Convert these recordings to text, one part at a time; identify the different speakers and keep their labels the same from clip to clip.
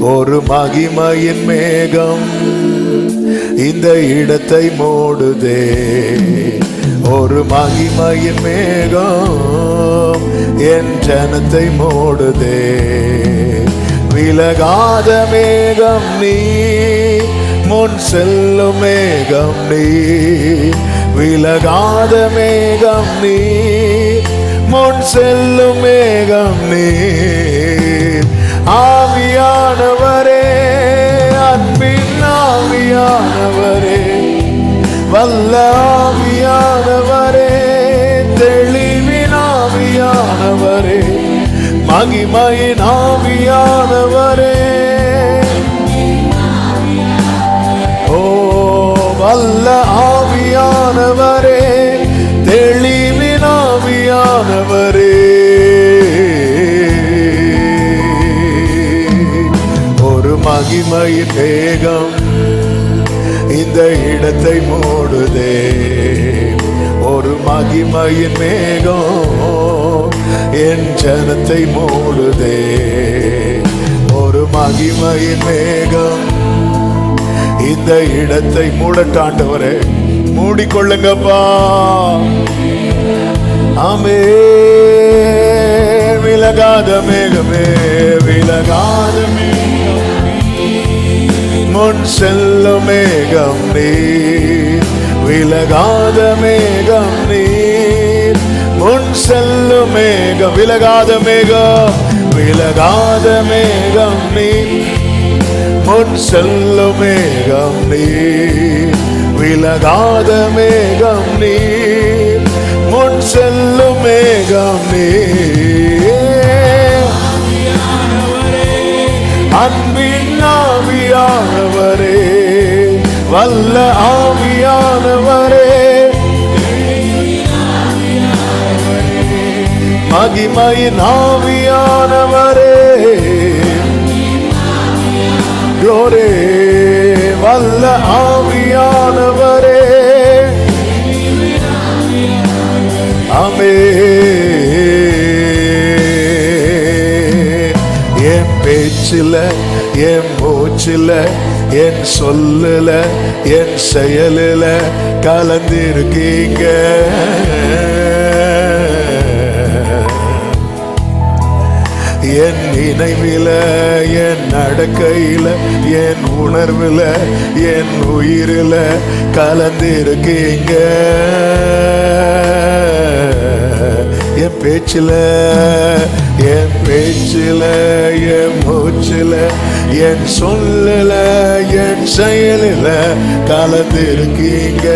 Speaker 1: ஒரு மகிமையின் மேகம் இந்த இடத்தை மூடுதே. ஒரு மகிமையின் மேகம் என் ஜனத்தை மூடுதே. விலகாத மேகம் நீ முன் செல்லும் மேகம் நீ. விலகாத மேகம் நீ முன் செல்லும் மேகம் நீ. ஆவியானவரே அன்பின் ஆவியானவரே வல்ல ஆவியானவரே தெளிவின் ஆவியானவரே மகிமையின் ஆவியானவரே. மகிமையின் வேகம் இந்த இடத்தை மூடுதே. ஒரு மகிமையின் மேகம் என் ஜனத்தை மூடுதே. ஒரு மகிமையின் மேகம் இந்த இடத்தை மூடட்டாண்டவரே மூடிக்கொள்ளுங்கப்பா. ஆமே விலகாத மேகமே விலகாத மேகம். முன் செல்லும் மேகம் நீர் விலகாத மேகம் நீர். முன் செல்லும் மேகம் விலகாத மேகம் விலகாத மேகம் நீர். முன் செல்லும் மேகம் நீர் விலகாத மேகம் நீர். முன் செல்லும் மேகம் நீர். ஆவியானவரே வல்ல ஆவியானவரே. மகிமையின் ஆவியானவரே. க்ளோரே வல்ல ஆவியானவரே. அமே என் பேச்சில என் பேச்சில என் சொல்லல என் செயலில கலந்திருக்கீங்க. என் நினைவில என் நடக்கையில என் உணர்வுல என் உயிரில கலந்திருக்கீங்க. என் பேச்சில் என் பேச்சில் என் மூச்சில் என் சொல்லல என் செயலில கலந்திருக்கீங்க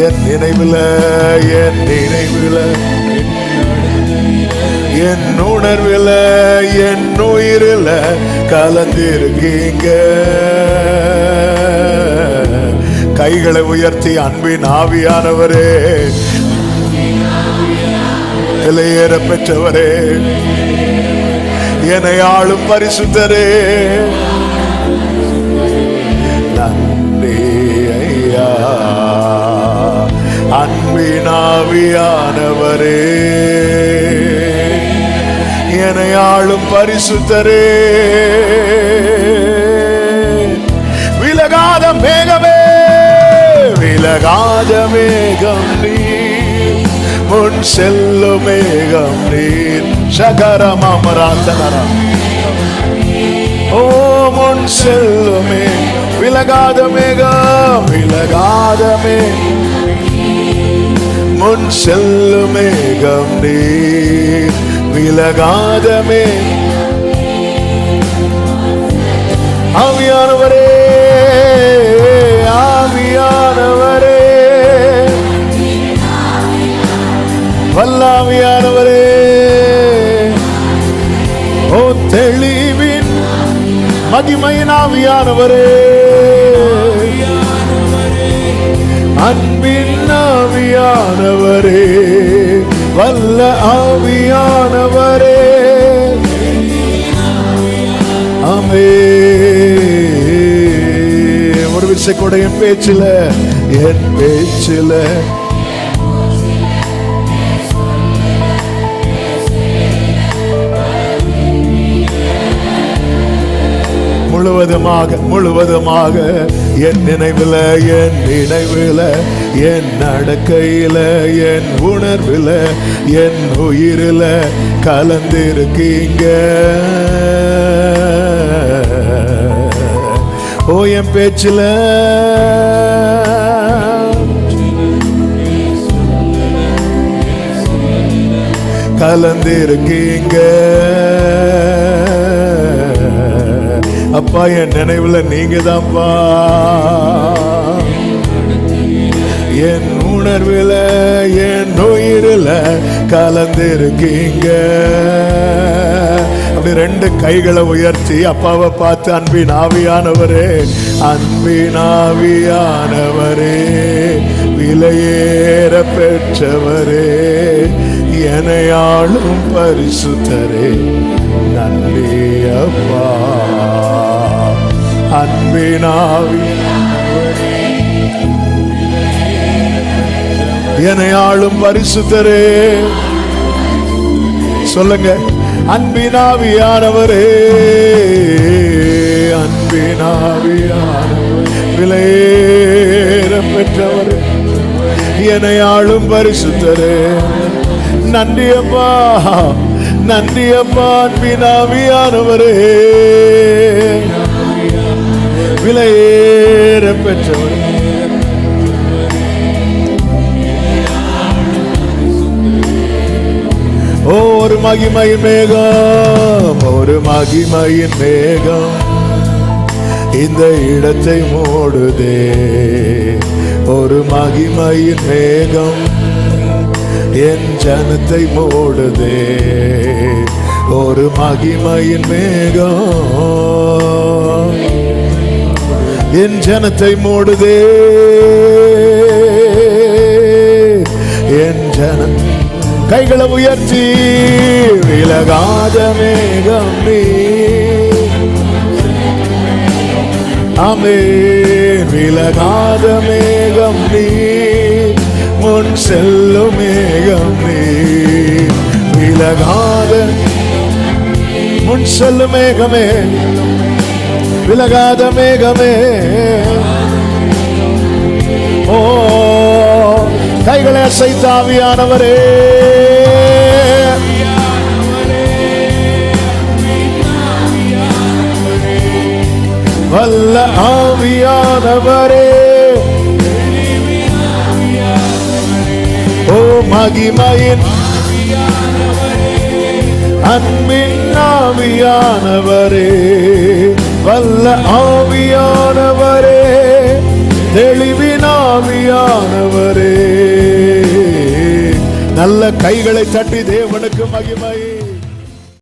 Speaker 1: என் நினைவில் என் நினைவில் என் உணர்வில் என் உயிரில கலந்திருக்கீங்க கைகளை உயர்த்தி அன்பின் ஆவியானவரே. விலையேற பெற்றவரே. என்னை ஆளும் பரிசுத்தரே. நன்றி ஐயா. அன்பினாவியானவரே என்னை ஆளும் பரிசுத்தரே. விலகாத மேகமே விலகாத மேகம் நீர் முன் செல்லும் மேகம் நீர் சகரம் சகரமாமராத்தனரம் ஓ முன் செல்லுமே விலகாத மேகம் விலகாத மேகம். முன் செல்லும் மேகம் நீர் விலகாத மேகம். ஆவியானவரே ஆவியானவர். மகிமையின் ஆவியானவரே அன்பின் ஆவியானவரே. வல்ல ஆவியானவரே. அமே ஒரு விசை கூட என் பேச்சில என் பேச்சில. முழுவதுமாக முழுவதுமாக என் நினைவில் என் நினைவில் என் நடக்கையில என் உணர்வில் என் உயிரில கலந்திருக்கீங்க. ஓ என் பேச்சில. கலந்திருக்கீங்க. அப்பா என் நினைவுல நீங்க தான்ப்பா என் உணர்வில் என் உயிரில் கலந்திருக்கீங்க. அப்படி ரெண்டு கைகளை உயர்த்தி அப்பாவை பார்த்து அன்பின் ஆவியானவரே அன்பின் ஆவியானவரே விலையேற பெற்றவரே எனையாளும் பரிசுத்தரே நன்றி அப்பா. அன்பினாவி. எனையாளும் பரிசுத்தரே. சொல்லுங்க அன்பினாவியானவரே. அன்பினாவியானவர் விலையேற பெற்றவர் என்னை ஆளும் பரிசுத்தரே. நன்றி அப்பா நன்றி அப்பா அன்பினாவியானவரே. விலையேற பெற்றவர் ஓ, ஒரு மகிமையின் மேகம் ஒரு மகிமையின் மேகம். இந்த இடத்தை மூடுதே. ஒரு மகிமையின் மேகம் என் ஜனத்தை மூடுதே. ஒரு மகிமையின் மேகம். என் ஜனத்தை மூடுதே. என் ஜன கைகளை உயர்த்தி விலகாத மேகம் நீ ஆமே விலகாத மேகம் நீ முன் செல்லும் மேகம் நீ விலகாத முன் செல்லும் மேகமே. விலகாத மேகமே. ஓ கைகளை அசைத்தாவியானவரே வல்ல ஆவியானவரே. ஓ மகிமையின் அன்பின் ஆவியானவரே. வல்ல ஆவியானவரே தெளிவின் ஆவியானவரே. நல்ல கைகளை தட்டி தேவனுக்கு மகிமை